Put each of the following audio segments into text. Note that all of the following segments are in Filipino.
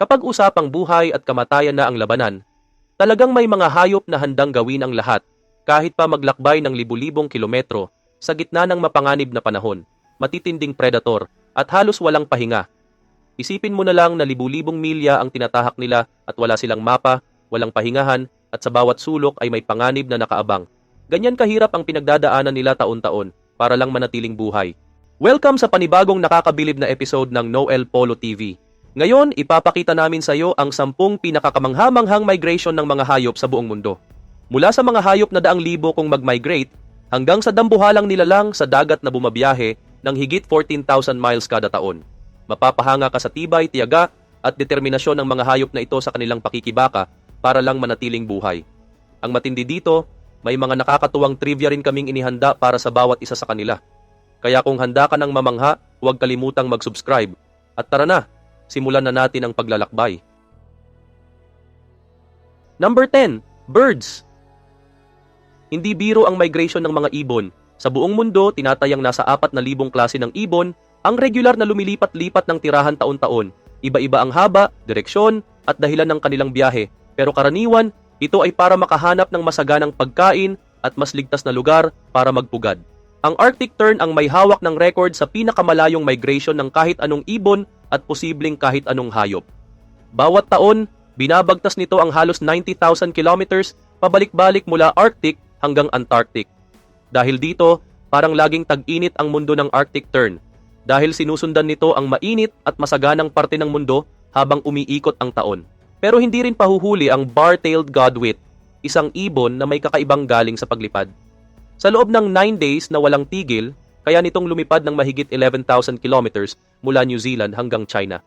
Kapag usapang buhay at kamatayan na ang labanan, talagang may mga hayop na handang gawin ang lahat kahit pa maglakbay ng libu-libong kilometro sa gitna ng mapanganib na panahon, matitinding predator at halos walang pahinga. Isipin mo na lang na libu-libong milya ang tinatahak nila at wala silang mapa, walang pahingahan at sa bawat sulok ay may panganib na nakaabang. Ganyan kahirap ang pinagdadaanan nila taon-taon para lang manatiling buhay. Welcome sa panibagong nakakabilib na episode ng Noel Polo TV. Ngayon, ipapakita namin sa iyo ang sampung pinakakamanghamanghang migration ng mga hayop sa buong mundo. Mula sa mga hayop na daang libo kung mag-migrate, hanggang sa dambuhalang nilalang sa dagat na bumabiyahe ng higit 14,000 miles kada taon. Mapapahanga ka sa tibay, tiyaga at determinasyon ng mga hayop na ito sa kanilang pakikibaka para lang manatiling buhay. Ang matindi dito, may mga nakakatuwang trivia rin kaming inihanda para sa bawat isa sa kanila. Kaya kung handa ka ng mamangha, huwag kalimutang mag-subscribe. At tara na, simulan na natin ang paglalakbay. Number 10, birds. Hindi biro ang migration ng mga ibon. Sa buong mundo, tinatayang nasa 4,000 klase ng ibon ang regular na lumilipat-lipat ng tirahan taon-taon. Iba-iba ang haba, direksyon, at dahilan ng kanilang biyahe. Pero karaniwan, ito ay para makahanap ng masaganang pagkain at mas ligtas na lugar para magpugad. Ang Arctic Tern ang may hawak ng record sa pinakamalayong migration ng kahit anong ibon at posibleng kahit anong hayop. Bawat taon, binabagtas nito ang halos 90,000 kilometers pabalik-balik mula Arctic hanggang Antarctic. Dahil dito, parang laging tag-init ang mundo ng Arctic Tern dahil sinusundan nito ang mainit at masaganang parte ng mundo habang umiikot ang taon. Pero hindi rin pahuhuli ang bar-tailed godwit, isang ibon na may kakaibang galing sa paglipad. Sa loob ng 9 days na walang tigil, kaya nitong lumipad ng mahigit 11,000 kilometers mula New Zealand hanggang China.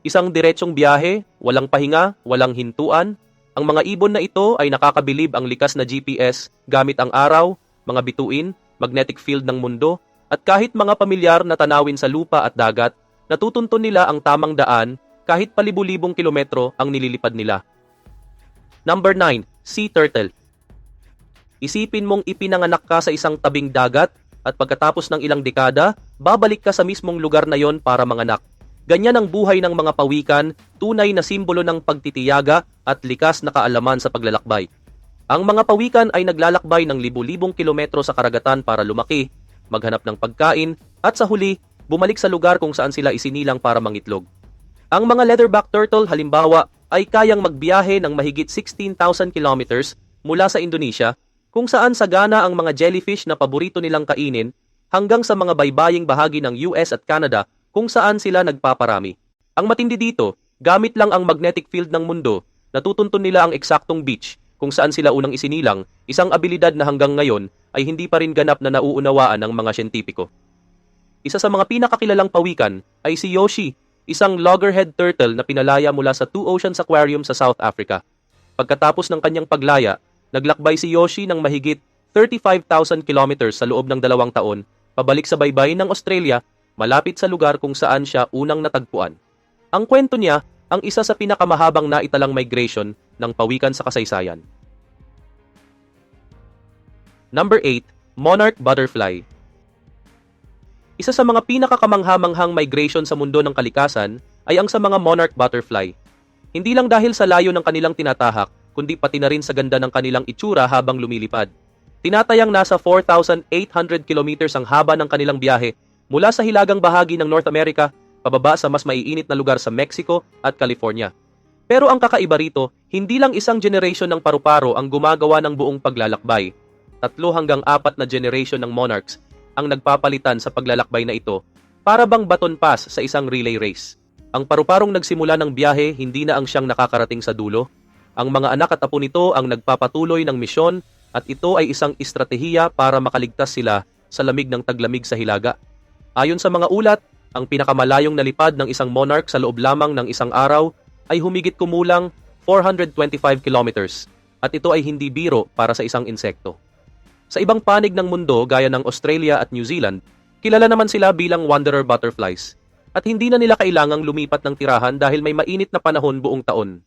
Isang diretsong biyahe, walang pahinga, walang hintuan. Ang mga ibon na ito ay nakakabilib ang likas na GPS gamit ang araw, mga bituin, magnetic field ng mundo, at kahit mga pamilyar na tanawin sa lupa at dagat, natutuntun nila ang tamang daan kahit palibu-libong kilometro ang nililipad nila. Number 9, sea turtle. Isipin mong ipinanganak ka sa isang tabing dagat at pagkatapos ng ilang dekada, babalik ka sa mismong lugar na yon para manganak. Ganyan ang buhay ng mga pawikan, tunay na simbolo ng pagtitiyaga at likas na kaalaman sa paglalakbay. Ang mga pawikan ay naglalakbay ng libu-libong kilometro sa karagatan para lumaki, maghanap ng pagkain, at sa huli, bumalik sa lugar kung saan sila isinilang para mangitlog. Ang mga leatherback turtle halimbawa ay kayang magbiyahe ng mahigit 16,000 kilometers mula sa Indonesia kung saan sagana ang mga jellyfish na paborito nilang kainin hanggang sa mga baybaying bahagi ng US at Canada kung saan sila nagpaparami. Ang matindi dito, gamit lang ang magnetic field ng mundo, natutuntun nila ang eksaktong beach kung saan sila unang isinilang, isang abilidad na hanggang ngayon ay hindi pa rin ganap na nauunawaan ng mga siyentipiko. Isa sa mga pinakakilalang pawikan ay si Yoshi, isang loggerhead turtle na pinalaya mula sa Two Oceans Aquarium sa South Africa. Pagkatapos ng kanyang paglaya, Naglakbay si Yoshi ng mahigit 35,000 kilometers sa loob ng dalawang taon, pabalik sa baybay ng Australia, malapit sa lugar kung saan siya unang natagpuan. Ang kwento niya ang isa sa pinakamahabang naitalang migration ng pawikan sa kasaysayan. Number 8, Monarch Butterfly. Isa sa mga pinakakamanghamanghang migration sa mundo ng kalikasan ay ang sa mga monarch butterfly. Hindi lang dahil sa layo ng kanilang tinatahak, kundi pati na rin sa ganda ng kanilang itsura habang lumilipad. Tinatayang nasa 4,800 kilometers ang haba ng kanilang biyahe mula sa hilagang bahagi ng North America pababa sa mas maiinit na lugar sa Mexico at California. Pero ang kakaiba rito, hindi lang isang generation ng paru-paro ang gumagawa ng buong paglalakbay. Tatlo hanggang apat na generation ng monarchs ang nagpapalitan sa paglalakbay na ito para bang baton pass sa isang relay race. Ang paru-parong nagsimula ng biyahe hindi na ang siyang nakakarating sa dulo, ang mga anak at apo nito ang nagpapatuloy ng misyon at ito ay isang estratehiya para makaligtas sila sa lamig ng taglamig sa hilaga. Ayon sa mga ulat, ang pinakamalayong nalipad ng isang monarch sa loob lamang ng isang araw ay humigit kumulang 425 kilometers at ito ay hindi biro para sa isang insekto. Sa ibang panig ng mundo gaya ng Australia at New Zealand, kilala naman sila bilang wanderer butterflies at hindi na nila kailangang lumipat ng tirahan dahil may mainit na panahon buong taon.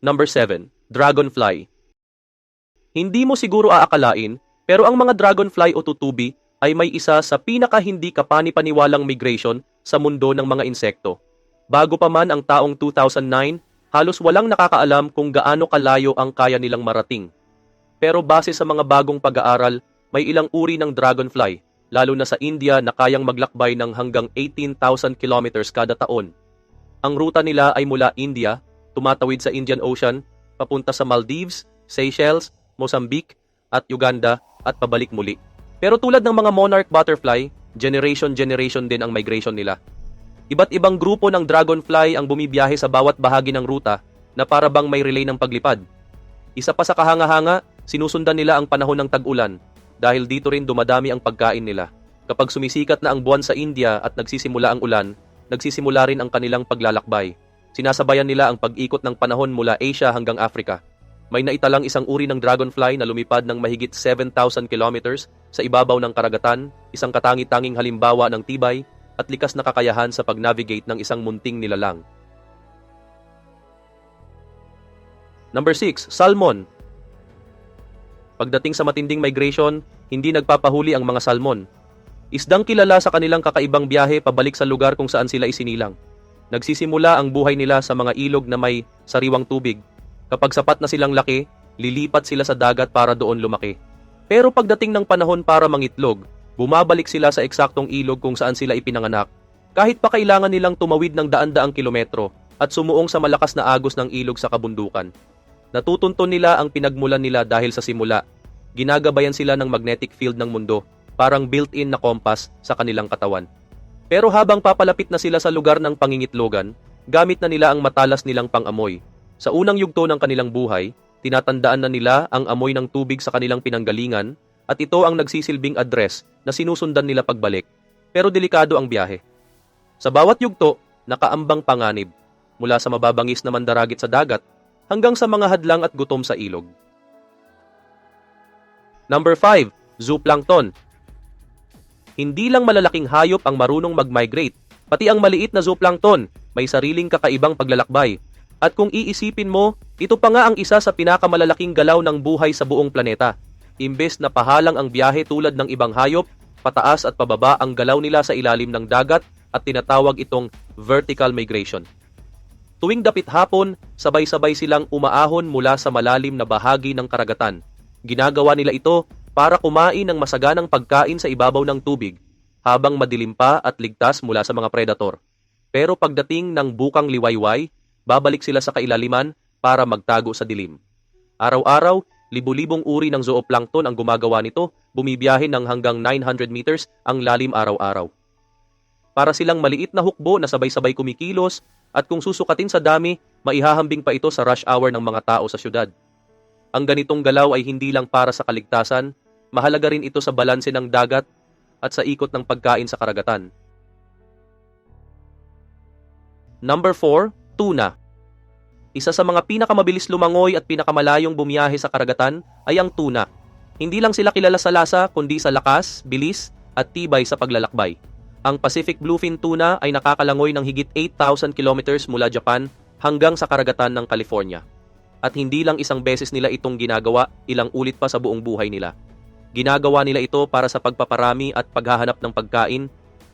Number 7. Dragonfly. Hindi mo siguro aakalain, pero ang mga dragonfly o tutubi ay may isa sa pinaka hindi kapani-paniwalang migration sa mundo ng mga insekto. Bago pa man ang taong 2009, halos walang nakakaalam kung gaano kalayo ang kaya nilang marating. Pero base sa mga bagong pag-aaral, may ilang uri ng dragonfly, lalo na sa India na kayang maglakbay ng hanggang 18,000 kilometers kada taon. Ang ruta nila ay mula India, tumatawid sa Indian Ocean, papunta sa Maldives, Seychelles, Mozambique, at Uganda, at pabalik muli. Pero tulad ng mga monarch butterfly, generation-generation din ang migration nila. Iba't ibang grupo ng dragonfly ang bumibiyahe sa bawat bahagi ng ruta na para bang may relay ng paglipad. Isa pa sa kahanga-hanga, sinusundan nila ang panahon ng tag-ulan dahil dito rin dumadami ang pagkain nila. Kapag sumisikat na ang buwan sa India at nagsisimula ang ulan, nagsisimula rin ang kanilang paglalakbay. Sinasabayan nila ang pag-ikot ng panahon mula Asia hanggang Africa. May naitalang isang uri ng dragonfly na lumipad ng mahigit 7,000 kilometers sa ibabaw ng karagatan, isang katangi-tanging halimbawa ng tibay at likas na kakayahan sa pag-navigate ng isang munting nilalang. Number 6, salmon. Pagdating sa matinding migration, hindi nagpapahuli ang mga salmon. Isdang kilala sa kanilang kakaibang biyahe pabalik sa lugar kung saan sila isinilang. Nagsisimula ang buhay nila sa mga ilog na may sariwang tubig. Kapag sapat na silang laki, lilipat sila sa dagat para doon lumaki. Pero pagdating ng panahon para mangitlog, Bumabalik sila sa eksaktong ilog kung saan sila ipinanganak, kahit pa kailangan nilang tumawid ng daan-daang kilometro at sumuong sa malakas na agos ng ilog sa kabundukan. Natutunton nila ang pinagmulan nila dahil sa simula. Ginagabayan sila ng magnetic field ng mundo, parang built-in na kompas sa kanilang katawan. Pero habang papalapit na sila sa lugar ng pangingitlogan, gamit na nila ang matalas nilang pangamoy. Sa unang yugto ng kanilang buhay, tinatandaan na nila ang amoy ng tubig sa kanilang pinanggalingan at ito ang nagsisilbing address na sinusundan nila pagbalik. Pero delikado ang biyahe. Sa bawat yugto, nakaambang panganib mula sa mababangis na mandaragit sa dagat hanggang sa mga hadlang at gutom sa ilog. Number 5, zooplankton. Hindi lang malalaking hayop ang marunong mag-migrate, pati ang maliit na zooplankton may sariling kakaibang paglalakbay. At kung iisipin mo, ito pa nga ang isa sa pinakamalalaking galaw ng buhay sa buong planeta. Imbes na pahalang ang biyahe tulad ng ibang hayop, pataas at pababa ang galaw nila sa ilalim ng dagat at tinatawag itong vertical migration. Tuwing dapit hapon, sabay-sabay silang umaahon mula sa malalim na bahagi ng karagatan. Ginagawa nila ito para kumain ng masaganang pagkain sa ibabaw ng tubig habang madilim pa at ligtas mula sa mga predator. Pero pagdating ng bukang liwayway, babalik sila sa kailaliman para magtago sa dilim. Araw-araw, Libu-libong uri ng zooplankton ang gumagawa nito, bumibiyahe ng hanggang 900 meters ang lalim araw-araw. Para silang maliit na hukbo na sabay-sabay kumikilos at kung susukatin sa dami, maihahambing pa ito sa rush hour ng mga tao sa syudad. Ang ganitong galaw ay hindi lang para sa kaligtasan, mahalaga rin ito sa balanse ng dagat at sa ikot ng pagkain sa karagatan. Number 4, tuna. Isa sa mga pinakamabilis lumangoy at pinakamalayong bumiyahe sa karagatan ay ang tuna. Hindi lang sila kilala sa lasa kundi sa lakas, bilis at tibay sa paglalakbay. Ang Pacific Bluefin tuna ay nakakalangoy ng higit 8,000 kilometers mula Japan hanggang sa karagatan ng California. At hindi lang isang beses nila itong ginagawa, ilang ulit pa sa buong buhay nila. Ginagawa nila ito para sa pagpaparami at paghahanap ng pagkain,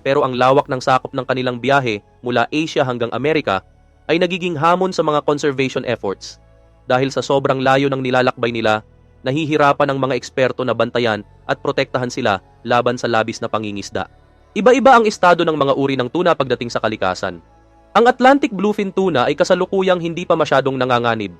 pero ang lawak ng sakop ng kanilang biyahe mula Asia hanggang Amerika ay nagiging hamon sa mga conservation efforts. Dahil sa sobrang layo ng nilalakbay nila, nahihirapan ang mga eksperto na bantayan at protektahan sila laban sa labis na pangingisda. Iba-iba ang estado ng mga uri ng tuna pagdating sa kalikasan. Ang Atlantic bluefin tuna ay kasalukuyang hindi pa masyadong nanganganib.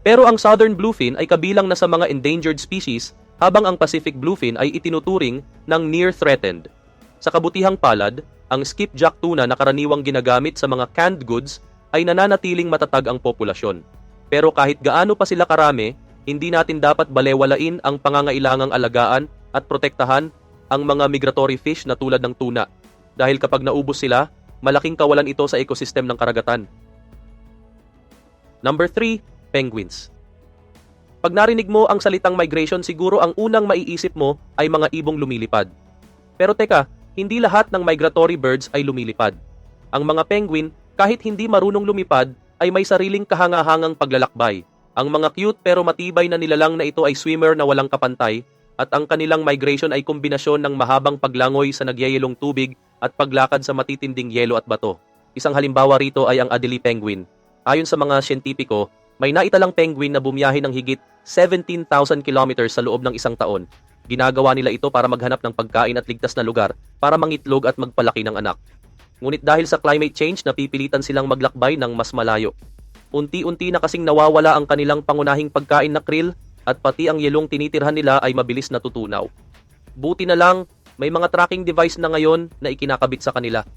Pero ang Southern bluefin ay kabilang na sa mga endangered species habang ang Pacific bluefin ay itinuturing ng near threatened. Sa kabutihang palad, ang skipjack tuna na karaniwang ginagamit sa mga canned goods ay nananatiling matatag ang populasyon. Pero kahit gaano pa sila karami, hindi natin dapat balewalain ang pangangailangang alagaan at protektahan ang mga migratory fish na tulad ng tuna. Dahil kapag naubos sila, malaking kawalan ito sa ecosystem ng karagatan. Number 3, penguins. Pag narinig mo ang salitang migration, siguro ang unang maiisip mo ay mga ibong lumilipad. Pero teka, hindi lahat ng migratory birds ay lumilipad. Ang mga penguin kahit hindi marunong lumipad, ay may sariling kahangahangang paglalakbay. Ang mga cute pero matibay na nilalang na ito ay swimmer na walang kapantay at ang kanilang migration ay kombinasyon ng mahabang paglangoy sa nagyayelong tubig at paglakad sa matitinding yelo at bato. Isang halimbawa rito ay ang Adelie penguin. Ayon sa mga siyentipiko, may naitalang penguin na bumiyahe ng higit 17,000 kilometers sa loob ng isang taon. Ginagawa nila ito para maghanap ng pagkain at ligtas na lugar para mangitlog at magpalaki ng anak. Ngunit dahil sa climate change, napipilitan silang maglakbay ng mas malayo. Unti-unti na kasing nawawala ang kanilang pangunahing pagkain na krill at pati ang yelong tinitirhan nila ay mabilis natutunaw. Buti na lang, may mga tracking device na ngayon na ikinakabit sa kanila.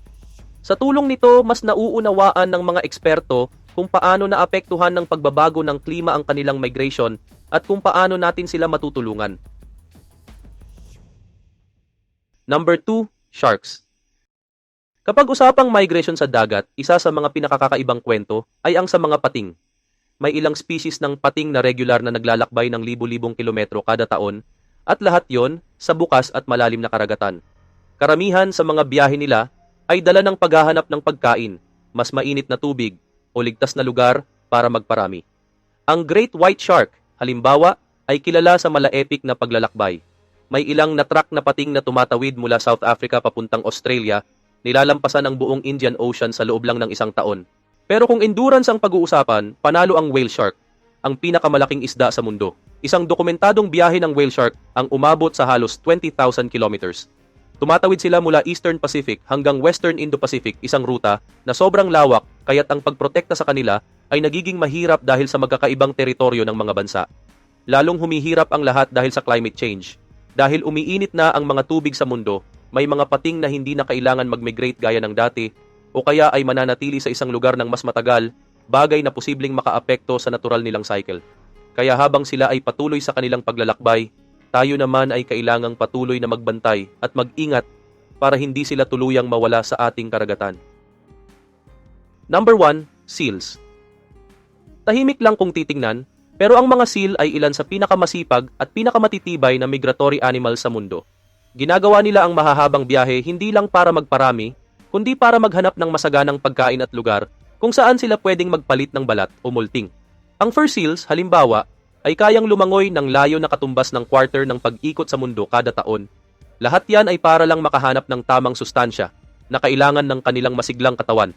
Sa tulong nito, mas nauunawaan ng mga eksperto kung paano naapektuhan ng pagbabago ng klima ang kanilang migration at kung paano natin sila matutulungan. Number 2, sharks. Kapag usapang migration sa dagat, isa sa mga pinakakakaibang kwento ay ang sa mga pating. May ilang species ng pating na regular na naglalakbay ng libu-libong kilometro kada taon at lahat yon sa bukas at malalim na karagatan. Karamihan sa mga biyahe nila ay dala ng paghahanap ng pagkain, mas mainit na tubig o ligtas na lugar para magparami. Ang Great White Shark, halimbawa, ay kilala sa malaepik na paglalakbay. May ilang na-track na pating na tumatawid mula South Africa papuntang Australia, nilalampasan ang buong Indian Ocean sa loob lang ng isang taon. Pero kung endurance ang pag-uusapan, panalo ang whale shark, ang pinakamalaking isda sa mundo. Isang dokumentadong biyahe ng whale shark ang umabot sa halos 20,000 kilometers. Tumatawid sila mula Eastern Pacific hanggang Western Indo-Pacific, isang ruta na sobrang lawak kaya't ang pagprotekta sa kanila ay nagiging mahirap dahil sa magkakaibang teritoryo ng mga bansa. Lalong humihirap ang lahat dahil sa climate change. Dahil umiinit na ang mga tubig sa mundo, may mga pating na hindi na kailangan mag-migrate gaya ng dati o kaya ay mananatili sa isang lugar ng mas matagal, bagay na posibleng makaapekto sa natural nilang cycle. Kaya habang sila ay patuloy sa kanilang paglalakbay, tayo naman ay kailangang patuloy na magbantay at mag-ingat para hindi sila tuluyang mawala sa ating karagatan. Number 1, seals. Tahimik lang kung titingnan, pero ang mga seal ay ilan sa pinakamasipag at pinakamatitibay na migratory animal sa mundo. Ginagawa nila ang mahahabang biyahe hindi lang para magparami, kundi para maghanap ng masaganang pagkain at lugar kung saan sila pwedeng magpalit ng balat o multing. Ang fur seals, halimbawa, ay kayang lumangoy ng layo na katumbas ng quarter ng pag-ikot sa mundo kada taon. Lahat yan ay para lang makahanap ng tamang sustansya na kailangan ng kanilang masiglang katawan.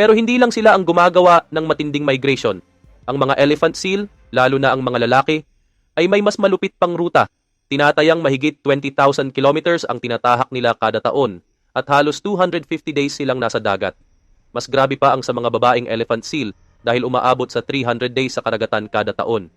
Pero hindi lang sila ang gumagawa ng matinding migration. Ang mga elephant seal, lalo na ang mga lalaki, ay may mas malupit pang ruta. Tinatayang mahigit 20,000 kilometers ang tinatahak nila kada taon at halos 250 days silang nasa dagat. Mas grabe pa ang sa mga babaeng elephant seal dahil umaabot sa 300 days sa karagatan kada taon.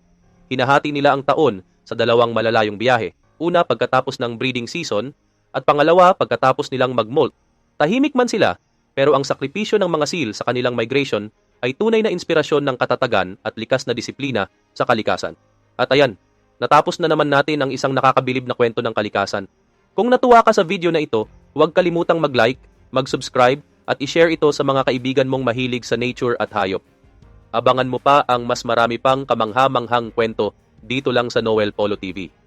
Hinahati nila ang taon sa dalawang malalayong biyahe. Una pagkatapos ng breeding season at pangalawa pagkatapos nilang mag-molt. Tahimik man sila, pero ang sakripisyo ng mga seal sa kanilang migration ay tunay na inspirasyon ng katatagan at likas na disiplina sa kalikasan. At ayan, natapos na naman natin ang isang nakakabilib na kwento ng kalikasan. Kung natuwa ka sa video na ito, huwag kalimutang mag-like, mag-subscribe at i-share ito sa mga kaibigan mong mahilig sa nature at hayop. Abangan mo pa ang mas marami pang kamangha-manghang kwento dito lang sa Noel Polo TV.